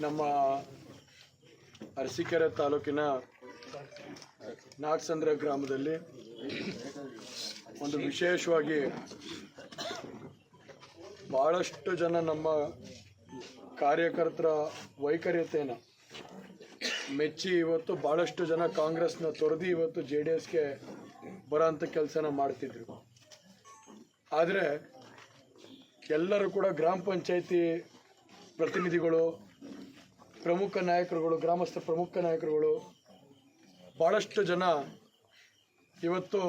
ನಮ್ಮ ಅರಸೀಕೆರೆ ತಾಲೂಕಿನ ನಾಗಸಂದ್ರ ಗ್ರಾಮದಲ್ಲಿ ಒಂದು ವಿಶೇಷವಾಗಿ ಭಾಳಷ್ಟು ಜನ ನಮ್ಮ ಕಾರ್ಯಕರ್ತರ ವೈಖರಿಯತೆಯನ್ನು ಮೆಚ್ಚಿ ಇವತ್ತು ಭಾಳಷ್ಟು ಜನ ಕಾಂಗ್ರೆಸ್ನ ತೊರೆದು ಇವತ್ತು ಜೆ ಡಿ ಎಸ್ಗೆ ಬರೋಂಥ ಕೆಲಸನ ಮಾಡ್ತಿದ್ರು. ಆದರೆ ಎಲ್ಲರೂ ಕೂಡ ಗ್ರಾಮ ಪಂಚಾಯತಿ ಪ್ರತಿನಿಧಿಗಳು ಪ್ರಮುಖ ನಾಯಕರುಗಳು, ಗ್ರಾಮಸ್ಥ ಪ್ರಮುಖ ನಾಯಕರುಗಳು ಭಾಳಷ್ಟು ಜನ ಇವತ್ತು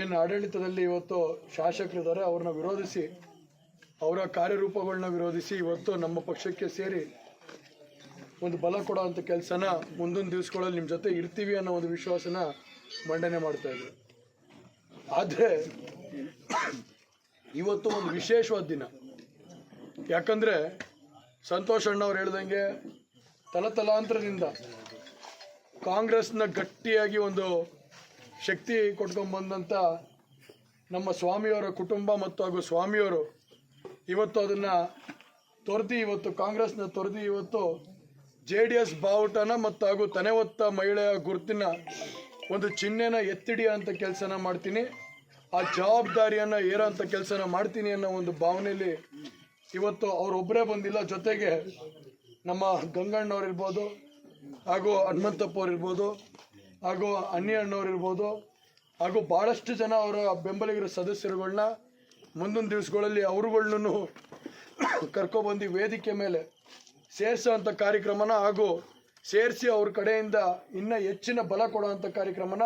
ಏನು ಆಡಳಿತದಲ್ಲಿ ಇವತ್ತು ಶಾಸಕರಿದ್ದಾರೆ, ಅವ್ರನ್ನ ವಿರೋಧಿಸಿ, ಅವರ ಕಾರ್ಯರೂಪಗಳನ್ನ ವಿರೋಧಿಸಿ ಇವತ್ತು ನಮ್ಮ ಪಕ್ಷಕ್ಕೆ ಸೇರಿ ಒಂದು ಬಲ ಕೊಡೋವಂಥ ಕೆಲಸನ ಮುಂದಿನ ದಿವಸಗಳಲ್ಲಿ ನಿಮ್ಮ ಜೊತೆ ಇರ್ತೀವಿ ಅನ್ನೋ ಒಂದು ವಿಶ್ವಾಸನ ಮಂಡನೆ ಮಾಡ್ತಾ ಇದ್ರು ಆದರೆ ಇವತ್ತು ಒಂದು ವಿಶೇಷವಾದ ದಿನ. ಯಾಕಂದರೆ ಸಂತೋಷ್ ಅಣ್ಣವ್ರು ಹೇಳ್ದಂಗೆ ತಲತಲಾಂತರದಿಂದ ಕಾಂಗ್ರೆಸ್ನ ಗಟ್ಟಿಯಾಗಿ ಒಂದು ಶಕ್ತಿ ಕೊಟ್ಕೊಂಡ್ಬಂದಂಥ ನಮ್ಮ ಸ್ವಾಮಿಯವರ ಕುಟುಂಬ ಮತ್ತು ಹಾಗೂ ಸ್ವಾಮಿಯವರು ಇವತ್ತು ಅದನ್ನು ತೊರೆದು ಇವತ್ತು ಕಾಂಗ್ರೆಸ್ನ ತೊರೆದು ಇವತ್ತು ಜೆ ಡಿ ಎಸ್ ಬಾವುಟನ ಮತ್ತು ಹಾಗೂ ತನೆ ಹೊತ್ತ ಮಹಿಳೆಯ ಗುರುತಿನ ಒಂದು ಚಿಹ್ನೆನ ಎತ್ತಿಡಿಯ ಅಂತ ಕೆಲಸನ ಮಾಡ್ತೀನಿ. ಆ ಜವಾಬ್ದಾರಿಯನ್ನು ಏರೋ ಅಂತ ಕೆಲಸನ ಮಾಡ್ತೀನಿ ಅನ್ನೋ ಒಂದು ಭಾವನೆಯಲ್ಲಿ ಇವತ್ತು ಅವರೊಬ್ಬರೇ ಬಂದಿಲ್ಲ. ಜೊತೆಗೆ ನಮ್ಮ ಗಂಗಣ್ಣವ್ರು ಇರ್ಬೋದು ಹಾಗೂ ಹನುಮಂತಪ್ಪ ಅವ್ರು ಇರ್ಬೋದು ಹಾಗೂ ಅನ್ನಿ ಅಣ್ಣವ್ರು ಇರ್ಬೋದು ಹಾಗೂ ಭಾಳಷ್ಟು ಜನ ಅವರ ಬೆಂಬಲಿಗರ ಸದಸ್ಯರುಗಳನ್ನ ಮುಂದಿನ ದಿವಸಗಳಲ್ಲಿ ಅವರುಗಳನ್ನು ಕರ್ಕೊಬಂದು ವೇದಿಕೆ ಮೇಲೆ ಸೇರಿಸೋವಂಥ ಕಾರ್ಯಕ್ರಮನ ಹಾಗೂ ಸೇರಿಸಿ ಅವ್ರ ಕಡೆಯಿಂದ ಇನ್ನೂ ಹೆಚ್ಚಿನ ಬಲ ಕೊಡೋವಂಥ ಕಾರ್ಯಕ್ರಮನ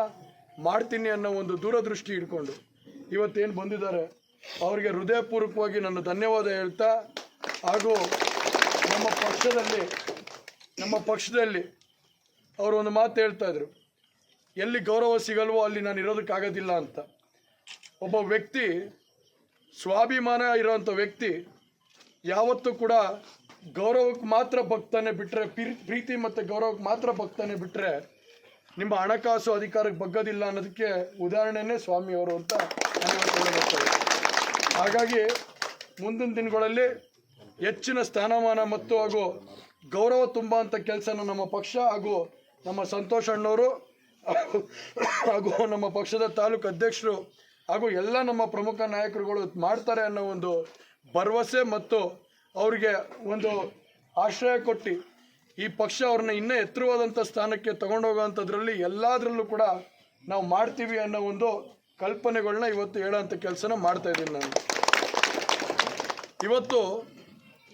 ಮಾಡ್ತೀನಿ ಅನ್ನೋ ಒಂದು ದೂರದೃಷ್ಟಿ ಇಟ್ಕೊಂಡು ಇವತ್ತೇನು ಬಂದಿದ್ದಾರೆ, ಅವರಿಗೆ ಹೃದಯಪೂರ್ವಕವಾಗಿ ನಾನು ಧನ್ಯವಾದ ಹೇಳ್ತಾ, ಹಾಗೂ ನಮ್ಮ ಪಕ್ಷದಲ್ಲಿ ನಮ್ಮ ಪಕ್ಷದಲ್ಲಿ ಅವರು ಒಂದು ಮಾತು ಹೇಳ್ತಾ ಇದ್ರು. ಎಲ್ಲಿ ಗೌರವ ಸಿಗಲ್ವೋ ಅಲ್ಲಿ ನಾನು ಇರೋದಕ್ಕಾಗೋದಿಲ್ಲ ಅಂತ. ಒಬ್ಬ ವ್ಯಕ್ತಿ, ಸ್ವಾಭಿಮಾನ ಇರೋವಂಥ ವ್ಯಕ್ತಿ, ಯಾವತ್ತೂ ಕೂಡ ಗೌರವಕ್ಕೆ ಮಾತ್ರ ಭಕ್ತಾನೆ ಬಿಟ್ಟರೆ ಪ್ರೀತಿ ಮತ್ತು ಗೌರವಕ್ಕೆ ಮಾತ್ರ ಭಕ್ತಾನೆ ಬಿಟ್ಟರೆ ನಿಮ್ಮ ಹಣಕಾಸು ಅಧಿಕಾರಕ್ಕೆ ಬಗ್ಗೋದಿಲ್ಲ ಅನ್ನೋದಕ್ಕೆ ಉದಾಹರಣೆನೇ ಸ್ವಾಮಿಯವರು ಅಂತ ನಾನು ಹಾಗಾಗಿ ಮುಂದಿನ ದಿನಗಳಲ್ಲಿ ಹೆಚ್ಚಿನ ಸ್ಥಾನಮಾನ ಮತ್ತು ಹಾಗೂ ಗೌರವ ತುಂಬ ಅಂತ ಕೆಲಸನ ನಮ್ಮ ಪಕ್ಷ ಹಾಗೂ ನಮ್ಮ ಸಂತೋಷ್ ಅಣ್ಣವರು ಹಾಗೂ ನಮ್ಮ ಪಕ್ಷದ ತಾಲೂಕು ಅಧ್ಯಕ್ಷರು ಹಾಗೂ ಎಲ್ಲ ನಮ್ಮ ಪ್ರಮುಖ ನಾಯಕರುಗಳು ಮಾಡ್ತಾರೆ ಅನ್ನೋ ಒಂದು ಭರವಸೆ ಮತ್ತು ಅವರಿಗೆ ಒಂದು ಆಶ್ರಯ ಕೊಟ್ಟು ಈ ಪಕ್ಷ ಅವ್ರನ್ನ ಇನ್ನೂ ಎತ್ತರವಾದಂಥ ಸ್ಥಾನಕ್ಕೆ ತಗೊಂಡೋಗೋವಂಥದ್ರಲ್ಲಿ ಎಲ್ಲದರಲ್ಲೂ ಕೂಡ ನಾವು ಮಾಡ್ತೀವಿ ಅನ್ನೋ ಒಂದು ಕಲ್ಪನೆಗಳನ್ನ ಇವತ್ತು ಹೇಳೋಂಥ ಕೆಲಸನ ಮಾಡ್ತಾ ಇದ್ದೀನಿ ನಾನು. ಇವತ್ತು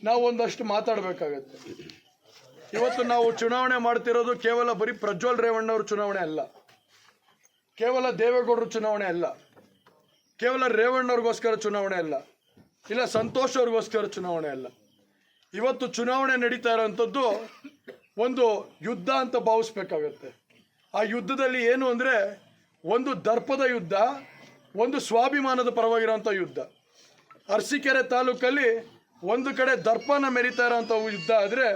ನಾವು ಒಂದಷ್ಟು ಮಾತಾಡಬೇಕಾಗತ್ತೆ. ಇವತ್ತು ನಾವು ಚುನಾವಣೆ ಮಾಡ್ತಿರೋದು ಕೇವಲ ಬರೀ ಪ್ರಜ್ವಲ್ ರೇವಣ್ಣವ್ರ ಚುನಾವಣೆ ಅಲ್ಲ. ಕೇವಲ ದೇವೇಗೌಡರ ಚುನಾವಣೆ ಅಲ್ಲ. ಕೇವಲ ರೇವಣ್ಣವ್ರಿಗೋಸ್ಕರ ಚುನಾವಣೆ ಅಲ್ಲ. ಇಲ್ಲ, ಸಂತೋಷ್ ಅವ್ರಿಗೋಸ್ಕರ ಚುನಾವಣೆ ಅಲ್ಲ. ಇವತ್ತು ಚುನಾವಣೆ ನಡೀತಾ ಇರೋವಂಥದ್ದು ಒಂದು ಯುದ್ಧ ಅಂತ ಭಾವಿಸ್ಬೇಕಾಗತ್ತೆ. ಆ ಯುದ್ಧದಲ್ಲಿ ಏನು ಅಂದರೆ ಒಂದು ದರ್ಪದ ಯುದ್ಧ, ಒಂದು ಸ್ವಾಭಿಮಾನದ ಪರವಾಗಿರೋಂಥ ಯುದ್ಧ. ಅರಸೀಕೆರೆ ತಾಲೂಕಲ್ಲಿ ಒಂದು ಕಡೆ ದರ್ಪನ ಮೆರಿತಾ ಇರೋಂಥ ಯುದ್ಧ ಆದರೆ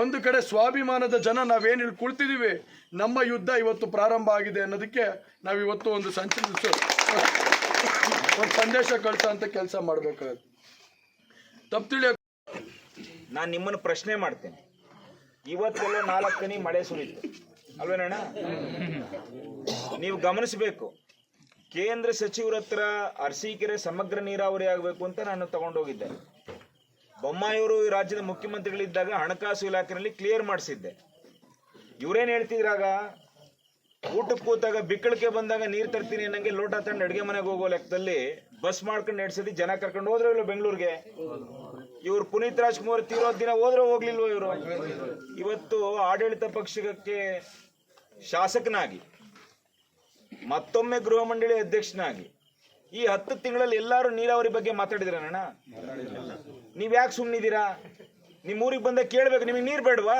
ಒಂದು ಕಡೆ ಸ್ವಾಭಿಮಾನದ ಜನ ನಾವೇನು ಇಲ್ಲಿ ಕುಳ್ತಿದ್ದೀವಿ ನಮ್ಮ ಯುದ್ಧ ಇವತ್ತು ಪ್ರಾರಂಭ ಆಗಿದೆ ಅನ್ನೋದಕ್ಕೆ ನಾವು ಇವತ್ತು ಒಂದು ಸಂಚಿ ಒಂದು ಸಂದೇಶ ಕಳಿಸೋ ಅಂತ ಕೆಲಸ ಮಾಡಬೇಕಾಗತ್ತೆ. ತಪ್ಪು ತಿಳಿಯೋ ನಾನು ನಿಮ್ಮನ್ನು ಪ್ರಶ್ನೆ ಮಾಡ್ತೇನೆ. ಇವತ್ತೆಲ್ಲ ನಾಲ್ಕನಿ ಮಳೆ ಸುರಿತು. ಅಲ್ವೇನಣ್ಣ? ನೀವು ಗಮನಿಸಬೇಕು. ಕೇಂದ್ರ ಸಚಿವರ ಹತ್ರ ಅರಸೀಕೆರೆ ಸಮಗ್ರ ನೀರಾವರಿ ಆಗಬೇಕು ಅಂತ ನಾನು ತಗೊಂಡೋಗಿದ್ದೆ ಬೊಮ್ಮಾಯಿಯವರು ಈ ರಾಜ್ಯದ ಮುಖ್ಯಮಂತ್ರಿಗಳಿದ್ದಾಗ ಹಣಕಾಸು ಇಲಾಖೆಯಲ್ಲಿ ಕ್ಲಿಯರ್ ಮಾಡಿಸಿದ್ದೆ. ಇವರೇನು ಹೇಳ್ತಿದ್ರಾಗ ಊಟಕ್ಕೆ ಕೂತಾಗ ಬಿಕ್ಕಳಿಕೆ ಬಂದಾಗ ನೀರು ತರ್ತೀನಿ ಅನ್ನಂಗೆ ಲೋಟ ತಂಡ ಅಡುಗೆ ಮನೆಗೆ ಹೋಗೋ ಲೆಕ್ಕದಲ್ಲಿ ಬಸ್ ಮಾಡ್ಕೊಂಡು ನಡೆಸಿದಿ ಜನ ಕರ್ಕೊಂಡು ಹೋದ್ರೆ ಇಲ್ಲ ಬೆಂಗಳೂರಿಗೆ? ಇವ್ರು ಪುನೀತ್ ರಾಜ್ಕುಮಾರ್ ತೀರೋ ದಿನ ಹೋದ್ರೆ ಹೋಗ್ಲಿಲ್ವ ಇವರು? ಇವತ್ತು ಆಡಳಿತ ಪಕ್ಷಕ್ಕೆ ಶಾಸಕನಾಗಿ ಮತ್ತೊಮ್ಮೆ ಗೃಹ ಮಂಡಳಿ ಅಧ್ಯಕ್ಷನಾಗಿ ಈ ಹತ್ತು ತಿಂಗಳಲ್ಲಿ ಎಲ್ಲರೂ ನೀರಾವರಿ ಬಗ್ಗೆ ಮಾತಾಡಿದ್ರಣ್ಣ ನೀವ್ ಯಾಕೆ ಸುಮ್ಮನಿದ್ದೀರಾ ನಿಮ್ ಊರಿಗೆ ಬಂದ ಕೇಳ್ಬೇಕು ನಿಮಗೆ ನೀರ್ ಬೇಡವಾ?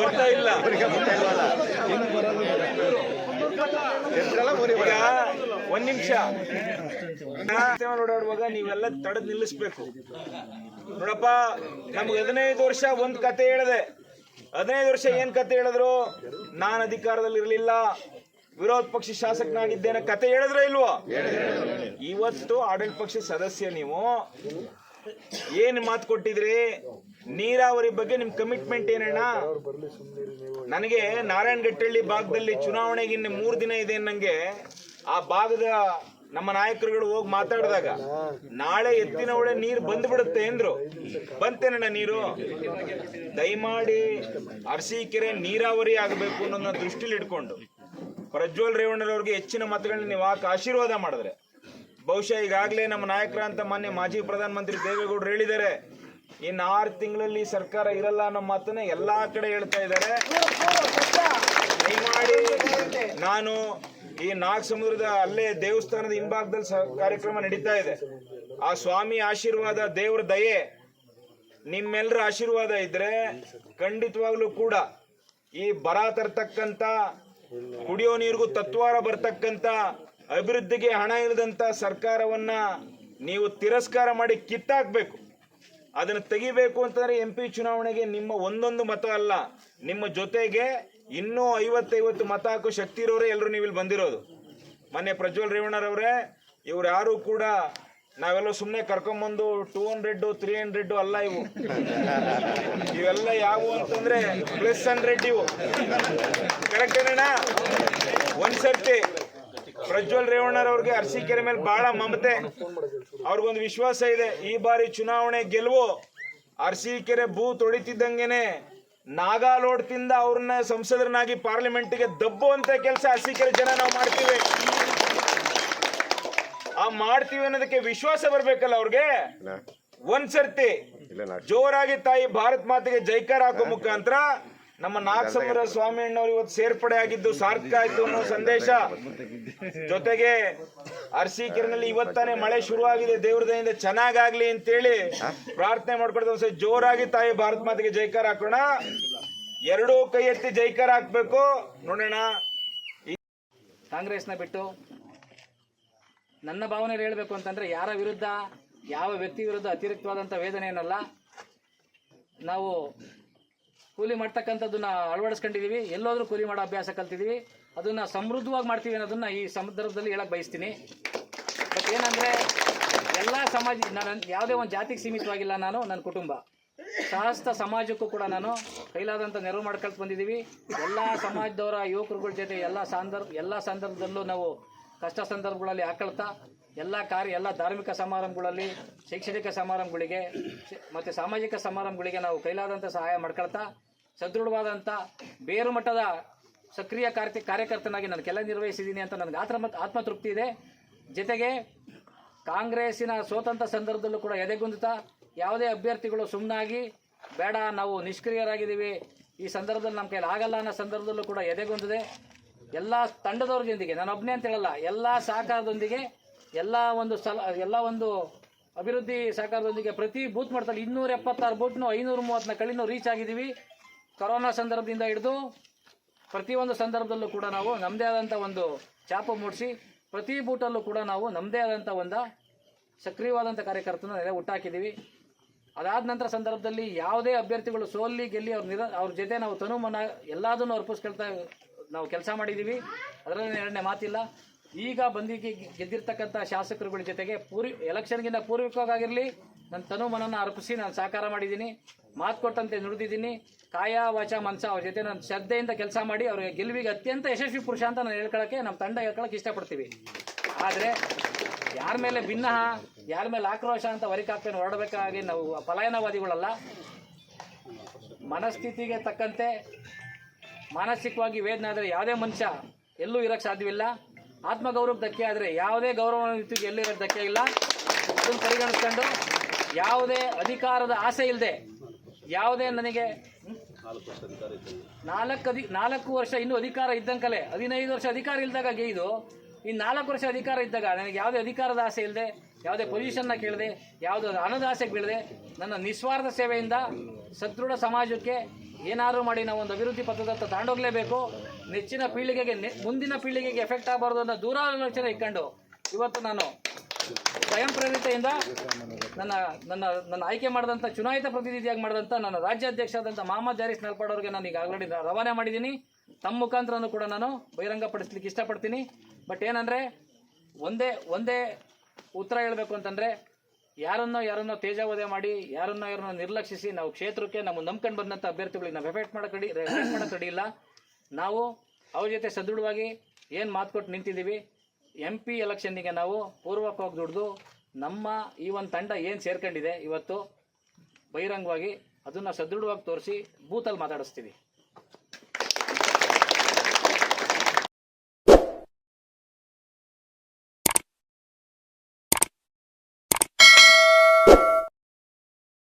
ಬರ್ತಾ ಇಲ್ಲ. ಒಂದ್ ನಿಮಿಷ. ಓಡಾಡುವಾಗ ನೀವೆಲ್ಲ ತಡೆದ್ ನಿಲ್ಲಿಸ್ಬೇಕು. ನೋಡಪ್ಪ ನಮ್ಗೆ ಹದಿನೈದು ವರ್ಷ ಒಂದ್ ಕತೆ ಹೇಳಿದೆ. ಹದಿನೈದು ವರ್ಷ ಏನ್ ಕತೆ ಹೇಳಿದ್ರು? ನಾನ್ ಅಧಿಕಾರದಲ್ಲಿ ಇರ್ಲಿಲ್ಲ ವಿರೋಧ ಪಕ್ಷ ಶಾಸಕನಾಗಿದ್ದೇನೆ. ಕತೆ ಹೇಳಿದ್ರೆ ಇಲ್ವೋ? ಇವತ್ತು ಆಡಳಿತ ಪಕ್ಷ ಸದಸ್ಯ ನೀವು. ಏನ್ ಮಾತು ಕೊಟ್ಟಿದ್ರಿ? ನೀರಾವರಿ ಬಗ್ಗೆ ನಿಮ್ ಕಮಿಟ್ಮೆಂಟ್ ಏನಣ್ಣ? ನನಗೆ ನಾರಾಯಣ ಗಟ್ಟಳ್ಳಿ ಭಾಗದಲ್ಲಿ ಚುನಾವಣೆಗೆ ಇನ್ನು ಮೂರು ದಿನ ಇದೆ ನಂಗೆ ಆ ಭಾಗದ ನಮ್ಮ ನಾಯಕರುಗಳು ಹೋಗಿ ಮಾತಾಡಿದಾಗ, ನಾಳೆ ಎತ್ತಿನ ಒಳ್ಳೆ ನೀರು ಬಂದ್ಬಿಡುತ್ತೆ ಬಿಡುತ್ತೆ ಎಂದ್ರು ಬಂತೇನಣ್ಣ ನೀರು? ದಯಮಾಡಿ ಅರಸೀಕೆರೆ ನೀರಾವರಿ ಆಗಬೇಕು ಅನ್ನೋದನ್ನ ದೃಷ್ಟಿಲಿ ಇಟ್ಕೊಂಡು. ಪ್ರಜ್ವಲ್ ರೇವಣ್ಣರವ್ರಿಗೆ ಹೆಚ್ಚಿನ ಮತಗಳನ್ನ ನೀವು ಹಾಕಿ ಆಶೀರ್ವಾದ ಮಾಡಿದ್ರೆ. ಬಹುಶಃ ಈಗಾಗಲೇ ನಮ್ಮ ನಾಯಕರ ಅಂತ ಮಾನ್ಯ ಮಾಜಿ ಪ್ರಧಾನಮಂತ್ರಿ ದೇವೇಗೌಡರು ಹೇಳಿದ್ದಾರೆ. ಇನ್ನು ಆರು ತಿಂಗಳಲ್ಲಿ ಸರ್ಕಾರ ಇರಲ್ಲ ಅನ್ನೋ ಮಾತನ್ನ ಎಲ್ಲಾ ಕಡೆ ಹೇಳ್ತಾ ಇದ್ದಾರೆ. ನಾನು ಈ ನಾಗ ಸಮುದ್ರದ ಅಲ್ಲೇ ದೇವಸ್ಥಾನದ ಹಿಂಭಾಗದಲ್ಲಿ ಕಾರ್ಯಕ್ರಮ ನಡೀತಾ ಇದೆ. ಆ ಸ್ವಾಮಿ ಆಶೀರ್ವಾದ ದೇವ್ರ ದಯೆ ನಿಮ್ಮೆಲ್ಲರ ಆಶೀರ್ವಾದ ಇದ್ರೆ ಖಂಡಿತವಾಗ್ಲೂ ಕೂಡ ಈ ಬರ ತರ್ತಕ್ಕಂತ ಕುಡಿಯೋ ನೀರಿಗೂ ತತ್ವಾರ ಬರ್ತಕ್ಕಂತ ಅಭಿವೃದ್ಧಿಗೆ ಹಣ ಇಲ್ಲದಂತ ಸರ್ಕಾರವನ್ನ ನೀವು ತಿರಸ್ಕಾರ ಮಾಡಿ ಕಿತ್ತಾಕ್ಬೇಕು. ಅದನ್ನು ತೆಗಿಬೇಕು ಅಂತಂದ್ರೆ ಎಂ ಪಿ ಚುನಾವಣೆಗೆ ನಿಮ್ಮ ಒಂದೊಂದು ಮತ ಅಲ್ಲ, ನಿಮ್ಮ ಜೊತೆಗೆ ಇನ್ನೂ ಐವತ್ತೈವತ್ತು ಮತ ಹಾಕೋ ಶಕ್ತಿ ಇರೋರೇ ಎಲ್ಲರೂ ನೀವು ಇಲ್ಲಿ ಬಂದಿರೋದು. ಮೊನ್ನೆ ಪ್ರಜ್ವಲ್ ರೇವಣ್ಣರವರೇ, ಇವ್ರು ಯಾರು ಕೂಡ ನಾವೆಲ್ಲ ಸುಮ್ಮನೆ ಕರ್ಕೊಂಬಂದು ಟೂ ಹಂಡ್ರೆಡ್ ತ್ರೀ ಹಂಡ್ರೆಡ್ ಅಲ್ಲ ಇವು. ಇವೆಲ್ಲ ಯಾವುವು ಅಂತಂದ್ರೆ ಪ್ಲಸ್ ಹಂಡ್ರೆಡ್ ಇವು. ಕರೆಕ್ಟ್ ಏನಣ್ಣ? ಒಂದ್ಸರ್ತಿ ಪ್ರಜ್ವಲ್ ರೇವಣ್ಣರವ್ರಿಗೆ ಅರಸೀಕೆರೆ ಮೇಲೆ ಬಹಳ ಮಮತೆ. ಅವ್ರಿಗೊಂದು ವಿಶ್ವಾಸ ಇದೆ. ಈ ಬಾರಿ ಚುನಾವಣೆ ಗೆಲುವು, ಅರಸೀಕೆರೆ ಭೂ ತೊಳಿತಿದ್ದಂಗೆನೆ ನಾಗಾಲೋಡ್ತಿಂದ ಅವ್ರನ್ನ ಸಂಸದರನ್ನಾಗಿ ಪಾರ್ಲಿಮೆಂಟ್ಗೆ ದಬ್ಬುವಂತ ಕೆಲಸ ಅರಸೀಕೆರೆ ಜನ ನಾವು ಮಾಡ್ತೀವಿ. ಆ ಮಾಡ್ತೀವಿ ಅನ್ನೋದಕ್ಕೆ ವಿಶ್ವಾಸ ಬರ್ಬೇಕಲ್ಲ ಅವ್ರಿಗೆ? ಒಂದ್ಸರ್ತಿ ಜೋರಾಗಿ ತಾಯಿ ಭಾರತ್ ಮಾತೆಗೆ ಜೈಕಾರ ಹಾಕೋ ಮುಖಾಂತರ ನಮ್ಮ ನಾಗಸಮುದ್ರ ಸ್ವಾಮಿ ಅಣ್ಣವ್ರು ಇವತ್ತು ಸೇರ್ಪಡೆ ಆಗಿದ್ದು ಸಾರ್ಥಕ ಆಯ್ತು ಅನ್ನೋ ಸಂದೇಶ ಜೊತೆಗೆ ಅರಸೀಕೆರೆನಲ್ಲಿ ಇವತ್ತಾನೆ ಮಳೆ ಶುರುವಾಗಿದೆ. ದೇವ್ರ ದಯಿಂದ ಚೆನ್ನಾಗಾಗ್ಲಿ ಅಂತೇಳಿ ಪ್ರಾರ್ಥನೆ ಮಾಡ್ಕೊಡ್ತಾ ಒಂದ್ಸರಿ ಜೋರಾಗಿ ತಾಯಿ ಭಾರತ್ ಮಾತೆಗೆ ಜೈಕಾರ ಹಾಕೋಣ. ಎರಡೂ ಕೈ ಎತ್ತಿ ಜೈಕಾರ ಹಾಕ್ಬೇಕು. ನೋಡೋಣ. ಕಾಂಗ್ರೆಸ್ನ ಬಿಟ್ಟು ನನ್ನ ಭಾವನೆ ಹೇಳಬೇಕು ಅಂತಂದ್ರೆ ಯಾರ ವಿರುದ್ಧ, ಯಾವ ವ್ಯಕ್ತಿ ವಿರುದ್ಧ ಅತಿರಿಕ್ತವಾದಂಥ ವೇದನೆ ಏನಲ್ಲ ನಾವು ಕೂಲಿ ಮಾಡ್ತಕ್ಕಂಥದ್ದನ್ನ ಅಳವಡಿಸ್ಕೊಂಡಿದ್ದೀವಿ. ಎಲ್ಲೋದ್ರೂ ಕೂಲಿ ಮಾಡೋ ಅಭ್ಯಾಸ ಕಲ್ತಿದೀವಿ ಅದನ್ನ ಸಮೃದ್ಧವಾಗಿ ಮಾಡ್ತೀವಿ ಅನ್ನೋದನ್ನ ಈ ಸಂದರ್ಭದಲ್ಲಿ ಹೇಳಕ್ ಬಯಸ್ತೀನಿ. ಬಟ್ ಏನಂದ್ರೆ, ಎಲ್ಲ ಸಮಾಜ, ನಾನು ಯಾವುದೇ ಒಂದು ಜಾತಿಗೆ ಸೀಮಿತವಾಗಿಲ್ಲ ನಾನು, ನನ್ನ ಕುಟುಂಬ. ಸಹಸ್ತ ಸಮಾಜಕ್ಕೂ ಕೂಡ ನಾನು ಕೈಲಾದಂಥ ನೆರವು ಮಾಡ್ಕೊಳ್ತಾ ಬಂದಿದ್ದೀವಿ. ಎಲ್ಲ ಸಮಾಜದವರ ಯುವಕರುಗಳ ಜೊತೆ ಎಲ್ಲ ಸಂದರ್ಭ, ಎಲ್ಲ ಸಂದರ್ಭದಲ್ಲೂ ನಾವು ಕಷ್ಟ ಸಂದರ್ಭಗಳಲ್ಲಿ ಹಾಕೊಳ್ತಾ ಎಲ್ಲ ಕಾರ್ಯ, ಎಲ್ಲ ಧಾರ್ಮಿಕ ಸಮಾರಂಭಗಳಲ್ಲಿ, ಶೈಕ್ಷಣಿಕ ಸಮಾರಂಭಗಳಿಗೆ ಮತ್ತು ಸಾಮಾಜಿಕ ಸಮಾರಂಭಗಳಿಗೆ ನಾವು ಕೈಲಾದಂಥ ಸಹಾಯ ಮಾಡ್ಕೊಳ್ತಾ ಸದೃಢವಾದಂಥ ಬೇರು ಮಟ್ಟದ ಸಕ್ರಿಯ ಕಾರ್ಯ ಕಾರ್ಯಕರ್ತನಾಗಿ ನಾನು ಕೆಲ ನಿರ್ವಹಿಸಿದ್ದೀನಿ ಅಂತ ನನಗೆ ಆತ್ಮ ಆತ್ಮತೃಪ್ತಿ ಇದೆ. ಜೊತೆಗೆ ಕಾಂಗ್ರೆಸ್ಸಿನ ಸ್ವತಂತ್ರ ಸಂದರ್ಭದಲ್ಲೂ ಕೂಡ ಎದೆಗುಂದುತ್ತಾ ಯಾವುದೇ ಅಭ್ಯರ್ಥಿಗಳು ಸುಮ್ಮನಾಗಿ ಬೇಡ ನಾವು ನಿಷ್ಕ್ರಿಯರಾಗಿದ್ದೀವಿ, ಈ ಸಂದರ್ಭದಲ್ಲಿ ನಮ್ಮ ಕೈಲಿ ಆಗಲ್ಲ ಅನ್ನೋ ಸಂದರ್ಭದಲ್ಲೂ ಕೂಡ ಎದೆಗುಂದಿದೆ. ಎಲ್ಲ ತಂಡದವ್ರದೊಂದಿಗೆ, ನಾನು ಒಬ್ಬನೇ ಅಂತ ಹೇಳಲ್ಲ, ಎಲ್ಲ ಸಹಕಾರದೊಂದಿಗೆ, ಎಲ್ಲ ಒಂದು ಸಲ, ಎಲ್ಲ ಒಂದು ಅಭಿವೃದ್ಧಿ ಸಹಕಾರದೊಂದಿಗೆ ಪ್ರತಿ ಬೂತ್ ಮಟ್ಟದಲ್ಲಿ ಇನ್ನೂರ ಎಪ್ಪತ್ತಾರು ಬೂತ್ನು ಐನೂರ ಮೂವತ್ತನ ಕಳಿನೂ ರೀಚ್ ಆಗಿದ್ದೀವಿ ಕೊರೋನಾ ಸಂದರ್ಭದಿಂದ ಹಿಡಿದು ಪ್ರತಿಯೊಂದು ಸಂದರ್ಭದಲ್ಲೂ ಕೂಡ ನಾವು ನಮ್ಮದೇ ಆದಂಥ ಒಂದು ಚಾಪ ಮೂಡಿಸಿ, ಪ್ರತಿ ಬೂಟಲ್ಲೂ ಕೂಡ ನಾವು ನಮ್ಮದೇ ಆದಂಥ ಒಂದು ಸಕ್ರಿಯವಾದಂಥ ಕಾರ್ಯಕರ್ತನ ನೆಲೆ ಹುಟ್ಟಾಕಿದ್ದೀವಿ ಅದಾದ ನಂತರ ಸಂದರ್ಭದಲ್ಲಿ ಯಾವುದೇ ಅಭ್ಯರ್ಥಿಗಳು ಸೋಲ್ಲಿ ಗೆಲ್ಲಿ ಅವ್ರ ನಿರ, ಅವ್ರ ಜೊತೆ ನಾವು ತನುಮನ ಎಲ್ಲದನ್ನು ಅರ್ಪಿಸ್ಕೊಳ್ತಾ ನಾವು ಕೆಲಸ ಮಾಡಿದ್ದೀವಿ ಅದರಲ್ಲಿ ಎರಡನೇ ಮಾತಿಲ್ಲ. ಈಗ ಬಂದಿಗೆ ಗೆದ್ದಿರ್ತಕ್ಕಂಥ ಶಾಸಕರುಗಳ ಜೊತೆಗೆ ಪೂರ್ವ, ಎಲೆಕ್ಷನ್ಗಿಂತ ಪೂರ್ವಿಕವಾಗಿರಲಿ ನನ್ನ ತನು ಮನನ ಅರ್ಪಿಸಿ ನಾನು ಸಹಕಾರ ಮಾಡಿದ್ದೀನಿ. ಮಾತು ಕೊಟ್ಟಂತೆ ನುಡಿದಿದ್ದೀನಿ. ಕಾಯ ವಾಚ ಮನಸ ಅವ್ರ ಜೊತೆ ನಾನು ಶ್ರದ್ಧೆಯಿಂದ ಕೆಲಸ ಮಾಡಿ ಅವ್ರಿಗೆ ಗೆಲುವಿಗೆ ಅತ್ಯಂತ ಯಶಸ್ವಿ ಪುರುಷ ಅಂತ ನಾನು ಹೇಳ್ಕೊಳ್ಳೋಕ್ಕೆ ನಮ್ಮ ತಂಡ ಹೇಳ್ಕೊಳಕ್ಕೆ ಇಷ್ಟಪಡ್ತೀವಿ. ಆದರೆ ಯಾರ ಮೇಲೆ ಭಿನ್ನ ಯಾರ ಮೇಲೆ ಆಕ್ರೋಶ ಅಂತ ವರಿಕಾಕ್ತೇನೆ ಹೊರಡಬೇಕಾಗಿ ನಾವು ಪಲಾಯನವಾದಿಗಳಲ್ಲ. ಮನಸ್ಥಿತಿಗೆ ತಕ್ಕಂತೆ ಮಾನಸಿಕವಾಗಿ ವೇದನೆ ಆದರೆ ಯಾವುದೇ ಮನುಷ್ಯ ಎಲ್ಲೂ ಇರೋಕ್ಕೆ ಸಾಧ್ಯವಿಲ್ಲ ಆತ್ಮಗೌರವಕ್ಕೆ ಧಕ್ಕೆ ಆದರೆ ಯಾವುದೇ ಗೌರವ ರೀತಿಗೆ ಎಲ್ಲೂ ಇರೋಕ್ಕೆ ಧಕ್ಕೆ ಇಲ್ಲ ಅದನ್ನು ಪರಿಗಣಿಸ್ಕೊಂಡು ಯಾವುದೇ ಅಧಿಕಾರದ ಆಸೆ ಇಲ್ಲದೆ ಯಾವುದೇ ನನಗೆ? ನಾಲ್ಕು ಅಧಿ, ನಾಲ್ಕು ವರ್ಷ ಇನ್ನೂ ಅಧಿಕಾರ ಇದ್ದಂಕಲೆ, ಹದಿನೈದು ವರ್ಷ ಅಧಿಕಾರ ಇಲ್ದಾಗ ಗೆಯ್ದು, ಇನ್ನು ನಾಲ್ಕು ವರ್ಷ ಅಧಿಕಾರ ಇದ್ದಾಗ ನನಗೆ ಯಾವುದೇ ಅಧಿಕಾರದ ಆಸೆ ಇಲ್ಲದೆ ಯಾವುದೇ ಪೊಸಿಷನ್ನ ಕೇಳದೆ, ಯಾವುದೇ ಹಣದ ಆಸೆಗೆ ಬೀಳದೆ, ನನ್ನ ನಿಸ್ವಾರ್ಥ ಸೇವೆಯಿಂದ ಸದೃಢ ಸಮಾಜಕ್ಕೆ ಏನಾದರೂ ಮಾಡಿ ನಾವು ಒಂದು ಅಭಿವೃದ್ಧಿ ಪಥದತ್ತ ತಾಂಡೋಗ್ಲೇಬೇಕು. ನೆಚ್ಚಿನ ಪೀಳಿಗೆಗೆ ಮುಂದಿನ ಪೀಳಿಗೆಗೆ ಎಫೆಕ್ಟ್ ಆಗಬಾರ್ದು ಅನ್ನೋ ದೂರಾಲೋಚನೆ ಇಟ್ಕೊಂಡು ಇವತ್ತು ನಾನು ಸ್ವಯಂ ಪ್ರೇರಿತೆಯಿಂದ ನನ್ನ ನನ್ನ ನನ್ನ ಆಯ್ಕೆ ಮಾಡಿದಂಥ ಚುನಾಯಿತ ಪ್ರತಿನಿಧಿಯಾಗಿ ಮಾಡಿದಂಥ ನನ್ನ ರಾಜ್ಯಾಧ್ಯಕ್ಷರಾದಂಥ ಮಹಮ್ಮದ್ ಜಾರಿಸ್ ನಲ್ಪಾಡ್ ಅವರಿಗೆ ನಾನು ಈಗ ಆಲ್ರೆಡಿ ರವಾನೆ ಮಾಡಿದ್ದೀನಿ. ತಮ್ಮ ಮುಖಾಂತರನೂ ಕೂಡ ನಾನು ಬಹಿರಂಗಪಡಿಸ್ಲಿಕ್ಕೆ ಇಷ್ಟಪಡ್ತೀನಿ. ಬಟ್ ಏನಂದರೆ, ಒಂದೇ ಒಂದೇ ಉತ್ತರ ಹೇಳಬೇಕು ಅಂತಂದರೆ, ಯಾರನ್ನೋ ಯಾರನ್ನೋ ತೇಜಾವಧೆ ಮಾಡಿ, ಯಾರನ್ನೋ ಯಾರನ್ನೋ ನಿರ್ಲಕ್ಷಿಸಿ ನಾವು ಕ್ಷೇತ್ರಕ್ಕೆ ನಮ್ಮ ನಂಬ್ಕೊಂಡು ಬಂದಂಥ ಅಭ್ಯರ್ಥಿಗಳಿಗೆ ನಾವು ಎಫೆಕ್ಟ್ ಮಾಡಕಡಿ ರೆಫೆಕ್ಟ್ ಮಾಡಕ್ಕೆ ಇಲ್ಲ. ನಾವು ಅವ್ರ ಜೊತೆ ಸದೃಢವಾಗಿ ಏನು ಮಾತು ಕೊಟ್ಟು ನಿಂತಿದ್ದೀವಿ ಎಂ ಪಿ ಎಲೆಕ್ಷನ್ನಿಗೆ ನಾವು ಪೂರ್ವಕವಾಗಿ ದುಡ್ದು ನಮ್ಮ ಈ ಒಂದು ತಂಡ ಏನು ಸೇರ್ಕೊಂಡಿದೆ ಇವತ್ತು ಬಹಿರಂಗವಾಗಿ, ಅದನ್ನು ಸದೃಢವಾಗಿ ತೋರಿಸಿ ಬೂತಲ್ಲಿ ಮಾತಾಡಿಸ್ತೀವಿ.